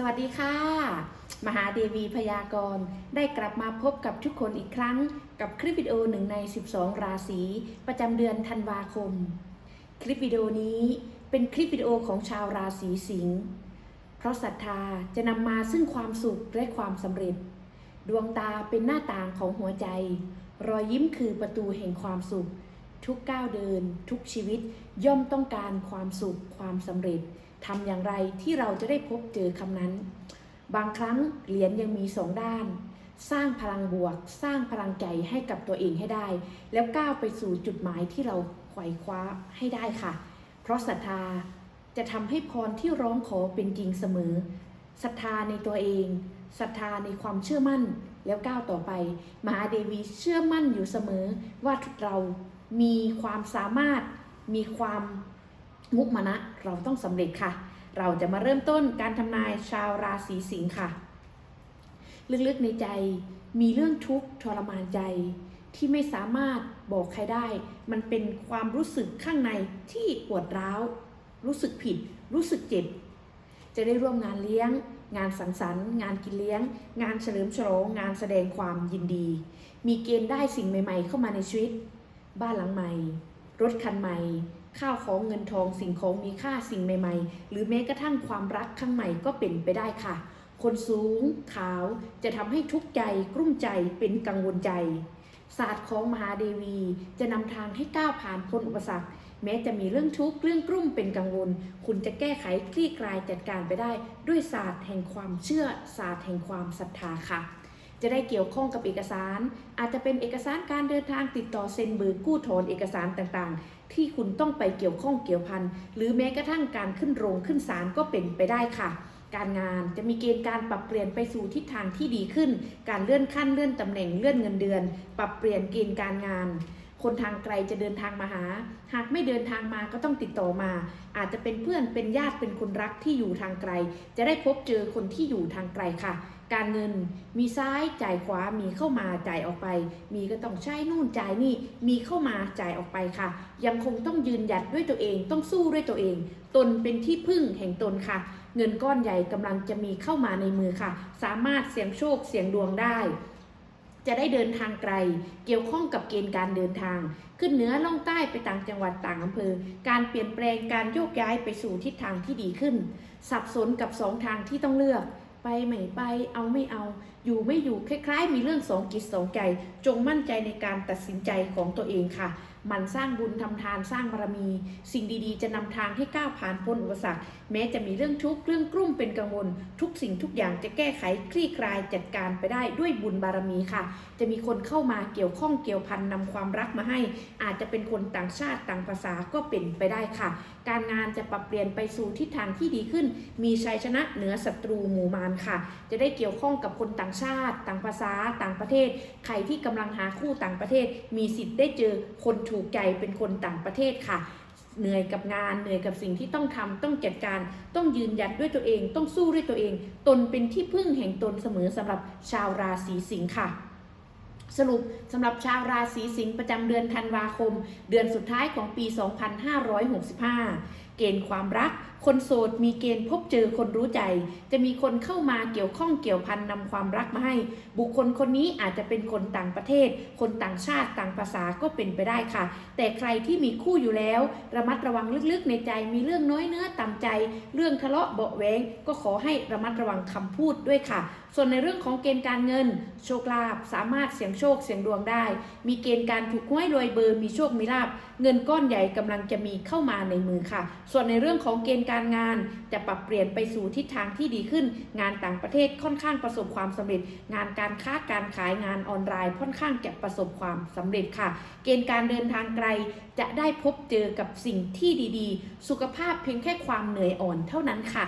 สวัสดีค่ะ มหาเดวีพยากรณ์ได้กลับมาพบกับทุกคนอีกครั้ง กับคลิปวิดีโอหนึ่งใน 12 ราศีประจำเดือนธันวาคม คลิปวิดีโอนี้เป็นคลิปวิดีโอของชาวราศีสิงห์เพราะศรัทธาจะนำมาซึ่งความสุขและความสำเร็จ ดวงตาเป็นหน้าต่างของหัวใจ รอยยิ้มคือประตูแห่งความสุข ทุกก้าวเดิน ทุกชีวิตย่อมต้องการความสุขความสำเร็จ ทำอย่างไรที่เราจะได้พบเจอคำนั้น บางครั้งเหรียญยังมีสองด้าน สร้างพลังบวก สร้างพลังใจให้กับตัวเองให้ได้ แล้วก้าวไปสู่จุดหมายที่เราไขว่คว้าให้ได้ค่ะ เพราะศรัทธาจะทำให้พรที่ร้องขอเป็นจริงเสมอศรัทธาในตัวเองศรัทธาในความเชื่อมั่นแล้วก้าวต่อไป มหาเดวีเชื่อมั่นอยู่เสมอว่าเรามีความสามารถมีความ มุกมณะเราต้องสำเร็จค่ะ เราจะมาเริ่มต้นการทำนายชาวราศีสิงค์ค่ะ ลึกๆในใจมีเรื่องทุกข์ทรมานใจที่ไม่สามารถบอกใครได้ มันเป็นความรู้สึกข้างในที่ปวดร้าว รู้สึกผิด รู้สึกเจ็บ จะได้ร่วมงานเลี้ยง งานสังสรรค์ งานกินเลี้ยง งานเฉลิมฉลอง งานแสดงความยินดี มีเกณฑ์ได้สิ่งใหม่ ๆ เข้ามาในชีวิต บ้านหลังใหม่ รถคันใหม่ ข้าวของเงินทองสิ่งของมีค่าสิ่งใหม่ ๆ หรือแม้กระทั่งความรักข้งใหม่ก็เป็นไปได้ค่ะ คนสูงขาวจะทำให้ทุกข์ใจกลุ้มใจเป็นกังวลใจ ศาสตร์ของมหาเดวีจะนำทางให้ก้าวผ่านพ้นอุปสรรคแม้จะมีเรื่องทุกข์เรื่องกลุ้มเป็นกังวล คุณจะแก้ไขคลี่คลายจัดการไปได้ ด้วยศาสตร์แห่งความเชื่อศาสตร์แห่งความศรัทธาค่ะ จะได้เกี่ยวข้องกับเอกสาร อาจจะเป็นเอกสารการเดินทางติดต่อเซ็นเบอร์กู้ถอนเอกสารต่างๆ ที่คุณต้องไปเกี่ยวข้องเกี่ยวพันหรือแม้กระทั่งการขึ้นโรงขึ้นศาลก็เป็นไปได้ค่ะ การงานจะมีเกณฑ์การปรับเปลี่ยนไปสู่ทิศทางที่ดีขึ้น การเลื่อนขั้นเลื่อนตำแหน่งเลื่อนเงินเดือน ปรับเปลี่ยนเกณฑ์การงาน คนทางไกลจะเดินทางมาหา หากไม่เดินทางมาก็ต้องติดต่อมา อาจจะเป็นเพื่อนเป็นญาติเป็นคนรักที่อยู่ทางไกล จะได้พบเจอคนที่อยู่ทางไกลค่ะ การเงินมีซ้ายจ่ายขวามีเข้ามาจ่ายออกไป มีก็ต้องใช้นู่นจ่ายนี่ มีเข้ามาจ่ายออกไปค่ะ ยังคงต้องยืนหยัดด้วยตัวเองต้องสู้ด้วยตัวเอง ตนเป็นที่พึ่งแห่งตนค่ะ เงินก้อนใหญ่กำลังจะมีเข้ามาในมือค่ะ สามารถเสี่ยงโชคเสี่ยงดวงได้ จะได้เดินทางไกล เกี่ยวข้องกับเกณฑ์การเดินทาง ขึ้นเหนือล่องใต้ไปต่างจังหวัดต่างอำเภอ การเปลี่ยนแปลงการโยกย้ายไปสู่ทิศทางที่ดีขึ้น สับสนกับสองทางที่ต้องเลือก ไปไม่ไปเอาไม่เอา อยู่ไม่อยู่คล้ายๆ มีเรื่องสองกิจสองใจ จงมั่นใจในการตัดสินใจของตัวเองค่ะ มันสร้างบุญทำทานสร้างบารมี สิ่งดีๆ จะนำทางให้ก้าวผ่านพ้นอุปสรรค แม้จะมีเรื่องทุกข์เรื่องกลุ้มเป็นกังวล ทุกสิ่งทุกอย่างจะแก้ไขคลี่คลายจัดการไปได้ด้วยบุญบารมีค่ะ จะมีคนเข้ามาเกี่ยวข้องเกี่ยวพันนำความรักมาให้ อาจจะเป็นคนต่างชาติต่างภาษาก็เป็นไปได้ค่ะ การงานจะปรับเปลี่ยนไปสู่ทิศทางที่ดีขึ้น มีชัยชนะเหนือศัตรูหมู่มารค่ะ จะได้เกี่ยวข้องกับคนต่างชาติ ต่างภาษา ต่างประเทศ ใครที่กำลังหาคู่ต่างประเทศ มีสิทธิ์ได้เจอคนถูกใจเป็นคนต่างประเทศค่ะ เหนื่อยกับงานเหนื่อยกับสิ่งที่ต้องทำต้องจัดการต้องยืนหยัดด้วยตัวเอง ต้องสู้ด้วยตัวเอง ตนเป็นที่พึ่งแห่งตนเสมอสำหรับชาวราศีสิงค์ค่ะสรุปสำหรับชาวราศีสิงห์ประจำเดือนธันวาคม เดือนสุดท้ายของปี 2565 เกณฑ์ความรัก คนโสดมีเกณฑ์พบเจอคนรู้ใจ จะมีคนเข้ามาเกี่ยวข้องเกี่ยวพันนำความรักมาให้ บุคคลคนนี้อาจจะเป็นคนต่างประเทศ คนต่างชาติต่างภาษาก็เป็นไปได้ค่ะ แต่ใครที่มีคู่อยู่แล้ว ระมัดระวังลึกๆในใจมีเรื่องน้อยเนื้อต่ำใจ เรื่องทะเลาะเบาะแวงก็ขอให้ระมัดระวังคำพูดด้วยค่ะ ส่วนในเรื่องของเกณฑ์การเงิน โชคลาภสามารถเสี่ยงโชคเสี่ยงดวงได้ มีเกณฑ์การถูกหวยรวยเบอร์มีโชคมีลาภเงินก้อนใหญ่กำลังจะมีเข้ามาในมือค่ะส่วนในเรื่องของเกณฑ์การงานจะปรับเปลี่ยนไปสู่ทิศทางที่ดีขึ้น งานต่างประเทศค่อนข้างประสบความสำเร็จ งานการค้าการขายงานออนไลน์ค่อนข้างจะประสบความสำเร็จค่ะ เกณฑ์การเดินทางไกลจะได้พบเจอกับสิ่งที่ดีๆ สุขภาพเพียงแค่ความเหนื่อยอ่อนเท่านั้นค่ะ